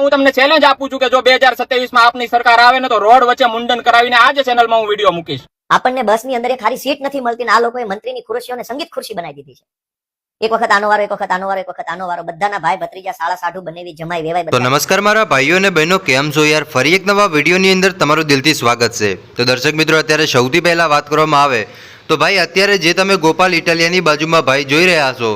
હું તમને ચેલેન્જ આપું છું કે જો બે હજાર સત્યાવીસમાં આપની સરકાર આવે ને તો રોડ વચ્ચે મુંડન કરાવીને આ જ ચેનલમાં હું વીડિયો મૂકીશ. આપણને બસની અંદર એક ખાલી સીટ નથી મળતી ને આ લોકોએ મંત્રીની ખુરશીઓને સંગીત ખુરશી બનાવી દીધી છે. એક વખત આનો વારો એક વખત આનો વારો એક વખત આનો વારો. બધાના ભાઈ ભત્રીજા સાળા સાઢુ બનેવી જમાઈ વેવાય તો નમસ્કાર મારા ભાઈઓ અને બહેનો કેમ છો યાર? ફરી એક નવા વિડીયોની અંદર તમારું દિલથી સ્વાગત છે. તો દર્શક મિત્રો અત્યારે સૌથી પહેલા વાત કરવામાં આવે તો ભાઈ અત્યારે જે તમે ગોપાલ ઇટાલિયાની બાજુમાં ભાઈ જોઈ રહ્યા છો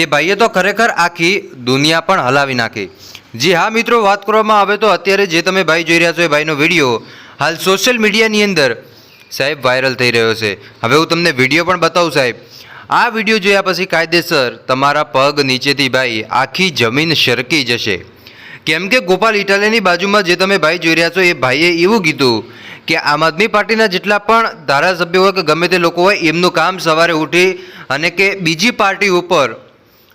એ ભાઈએ તો ખરેખર આખી દુનિયા પણ હલાવી નાખી. જી હા મિત્રો, વાત કરવામાં આવે તો અત્યારે જે તમે ભાઈ જોઈ રહ્યા છો એ ભાઈનો વીડિયો હાલ સોશિયલ મીડિયાની અંદર સાહેબ વાયરલ થઈ રહ્યો છે. હવે હું તમને વીડિયો પણ બતાવું સાહેબ. આ વીડિયો જોયા પછી કાયદેસર તમારા પગ નીચેથી ભાઈ આખી જમીન સરકી જશે. કેમ કે ગોપાલ ઇટાલિયાની બાજુમાં જે તમે ભાઈ જોઈ રહ્યા છો એ ભાઈએ એવું કીધું કે આમ આદમી પાર્ટીના જેટલા પણ ધારાસભ્યો હોય કે ગમે તે લોકો હોય, એમનું કામ સવારે ઉઠી અને કે બીજી પાર્ટી ઉપર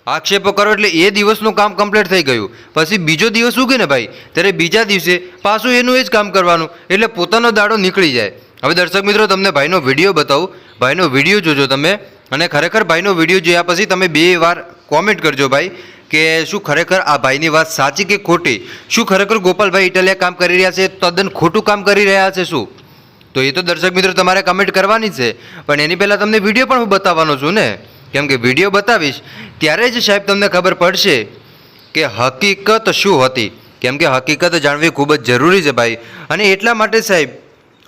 આક્ષેપો કરો એટલે એ દિવસનું કામ કમ્પ્લીટ થઈ ગયું. પછી બીજો દિવસ ઉગે ને ભાઈ? ત્યારે બીજા દિવસે પાછું એનું એ જ કામ કરવાનું, એટલે પોતાનો દાડો નીકળી જાય. હવે દર્શક મિત્રો, તમને ભાઈનો વીડિયો બતાવું. ભાઈનો વીડિયો જોજો તમે. અને ખરેખર ભાઈનો વીડિયો જોયા પછી તમે બે વાર કોમેન્ટ કરજો ભાઈ, કે શું ખરેખર આ ભાઈની વાત સાચી કે ખોટી? શું ખરેખર ગોપાલભાઈ ઇટાલિયા કામ કરી રહ્યા છે? તદ્દન ખોટું કામ કરી રહ્યા છે શું? તો એ તો દર્શક મિત્રો તમારે કમેન્ટ કરવાની છે. પણ એની પહેલાં તમને વીડિયો પણ હું બતાવવાનો છું ને. કેમ કે વીડિયો બતાવીશ, ત્યારે જ સાહેબ તમને ખબર પડશે કે હકીકત શું હતી. કેમ કે હકીકત જાણવી ખૂબ જ જરૂરી છે ભાઈ. અને એટલા માટે સાહેબ,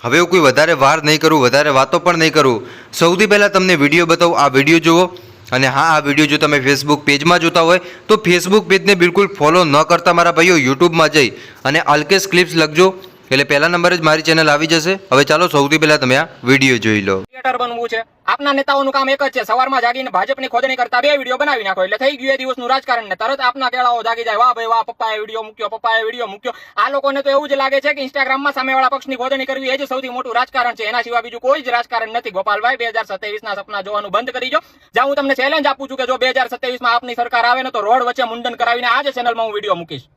હવે હું કોઈ વધારે વાર નહીં કરું, વધારે વાતો પણ નહીં કરું. સૌથી પહેલાં તમને વીડિયો બતાવું, આ વીડિયો જુઓ. અને હા, આ વીડિયો જો તમે ફેસબુક પેજમાં જોતા હોય, તો ફેસબુક પેજને બિલકુલ ફોલો ન કરતા મારા ભાઈઓ યુટ્યુબમાં જઈ. અને અલ્કેશ ક્લિપ્સ લખજો. એટલે પહેલા નંબરે જ મારી ચેનલ આવી જશે. હવે ચાલો સૌથી પહેલાં તમે આ વીડિયો જોઈ લો. ક્રિએટર બનવું છે. આપના નેતાઓનું કામ એક જ છે. સવારમાં જાગીને ભાજપની ખોદણી કરતા બે વીડિયો બનાવી નાખો. એટલે થઈ ગયું એ દિવસનું રાજકારણ ને તરત આપના કેળાઓ જાગી જાય. વાહ ભાઈ, વાહ, પપ્પાએ વીડિયો મૂક્યો, પપ્પાએ વીડિયો મૂક્યો. આ લોકોને તો એવું જ લાગે છે કે ઇન્સ્ટાગ્રામમાં સામેવાળા પક્ષની ખોદણી કરવી એ જ સૌથી મોટું રાજકારણ છે. એના સિવાય બીજું કોઈ જ રાજકારણ નથી. ગોપાલભાઈ, બે હજાર સત્યાવીસના સપના જોવાનું બંધ કરી દો. જ્યાં હું તમને ચેલેન્જ આપું છું કે જો બે હજાર સત્યાવીસમાં આપની સરકાર આવે ને તો રોડ વચ્ચે મુંડન કરાવીને આ જ ચેનલમાં હું વીડિયો મૂકીશ.